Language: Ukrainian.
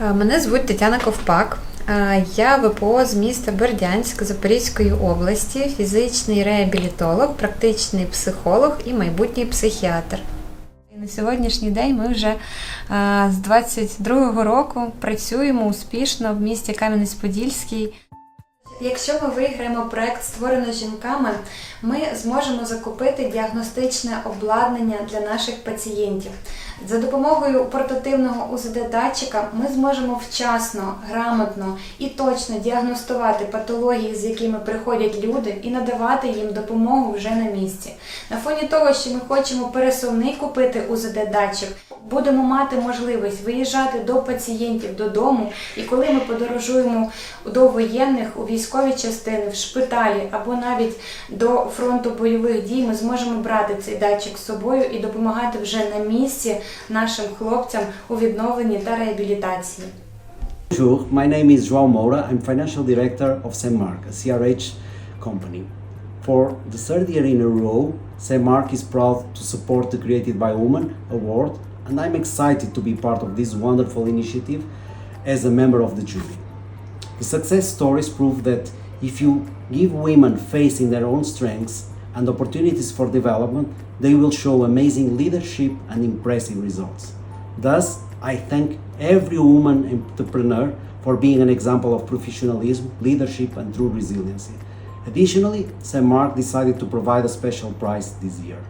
Е, Мене звуть Тетяна Ковпак. Е, Я ВПО з міста Бердянськ Запорізької області, фізичний реабілітолог, практичний психолог і майбутній психіатр. На сьогоднішній день ми вже е, з 22-го року працюємо успішно в місті Кам'янець-Подільський. Якщо ми виграємо проект Створено жінками, ми зможемо закупити діагностичне обладнання для наших пацієнтів. За допомогою портативного УЗД-датчика ми зможемо вчасно, грамотно і точно діагностувати патології, з якими приходять люди, і надавати їм допомогу вже на місці. На фоні того, що ми хочемо пересувний купити УЗД-датчик, будемо мати можливість виїжджати до пацієнтів додому, і коли ми подорожуємо до воєнних у військові частини, в шпиталі або навіть до фронту бойових дій, ми зможемо брати цей датчик з собою і допомагати вже на місці нашим хлопцям у відновленні та реабілітації. My name is João Moura. I'm financial director of Mark, a CRH company. For the third year in a row, Mark is proud to support the Created by Women award, and I'm excited to be part of this wonderful initiative as a member of the jury. The success stories prove that if you give women faith in their own strengths and opportunities for development, they will show amazing leadership and impressive results. Thus, I thank every woman entrepreneur for being an example of professionalism, leadership, and true resiliency. Additionally, St. Mark decided to provide a special prize this year.